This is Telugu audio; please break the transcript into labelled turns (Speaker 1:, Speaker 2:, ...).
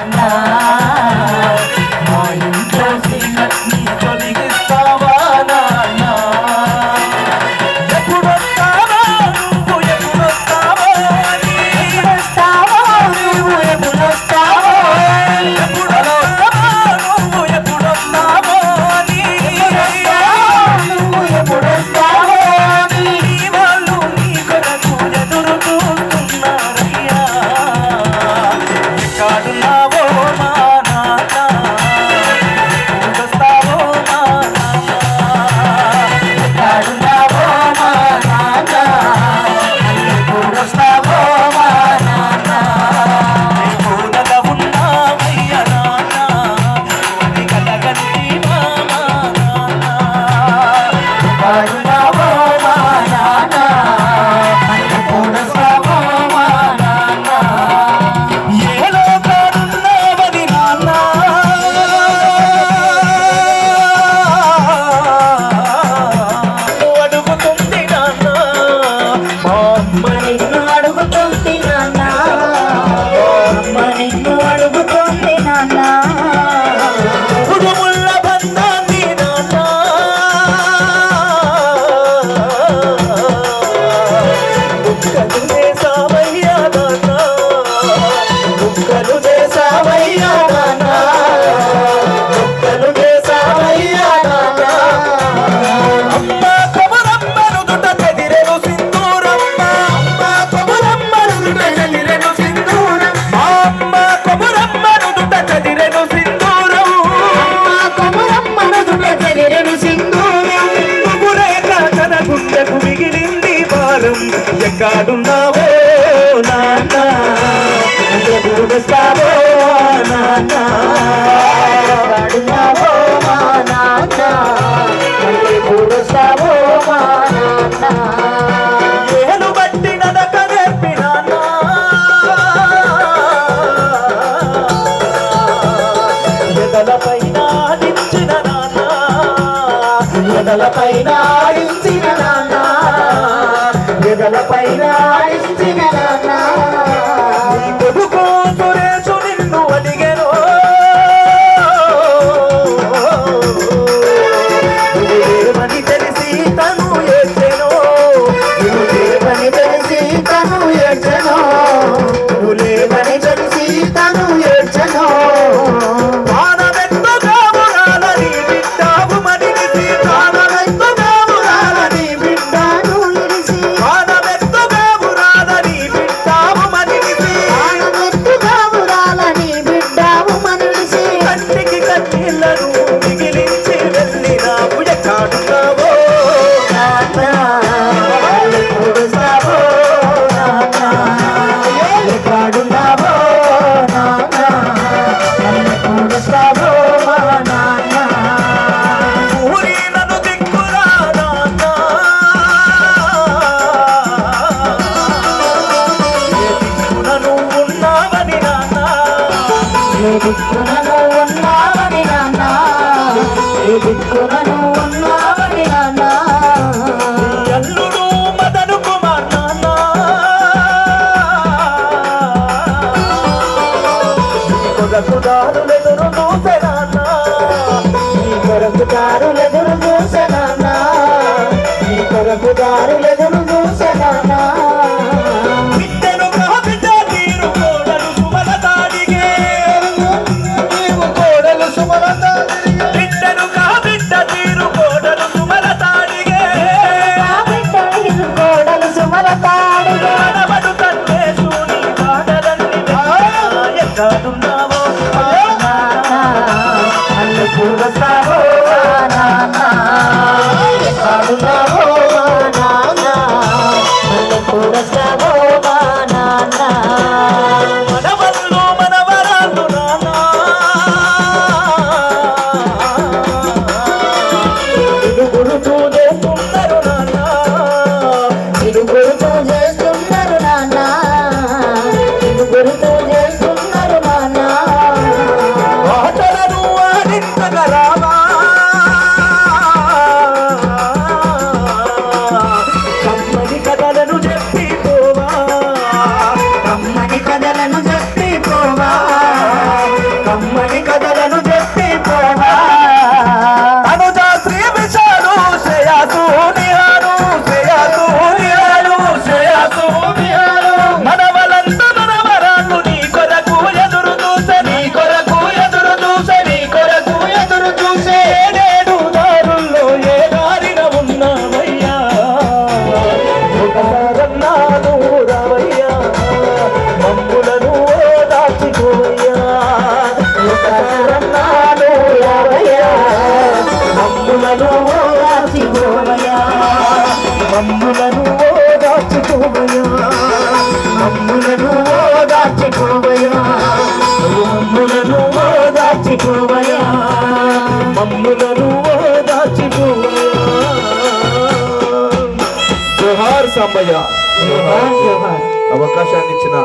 Speaker 1: 啊。చేసావయ్యా నానా. ఒక్కను చేసావయ్యా నానా. అమ్మ కొమరమ్మను దుట కదిరెను సింధూరమ్మ. అమ్మ కొమరమ్మను దుట కదిరెను సింధూరమ్మ అమ్మ కొమరమ్మను దుట కదిరెను సింధూరం.
Speaker 2: అమ్మ కొమరమ్మను దుట కదిరెను సింధూరం.
Speaker 1: నువ్వురే కాకన గుండెకు ఎక్కడున్నావో నాన్న. పాడుతావో నాన్న?
Speaker 2: పాడుతావో మా నాన్న?
Speaker 1: పుడుస్తావో పైన నాన్న? నాన్న? దిక్కునను ఉన్నావని నాన్న.
Speaker 2: ఏ
Speaker 1: మమ్ములను ఓదార్చుకోవయా మమ్ములను
Speaker 2: ఓదార్చుకోవయా
Speaker 1: మమ్ములను ఓదార్చుకోవయా
Speaker 2: మమ్ములను
Speaker 1: ఓదార్చుకోవయా జోహార్ సాంబయ్య. అవకాశాన్ని ఇచ్చిన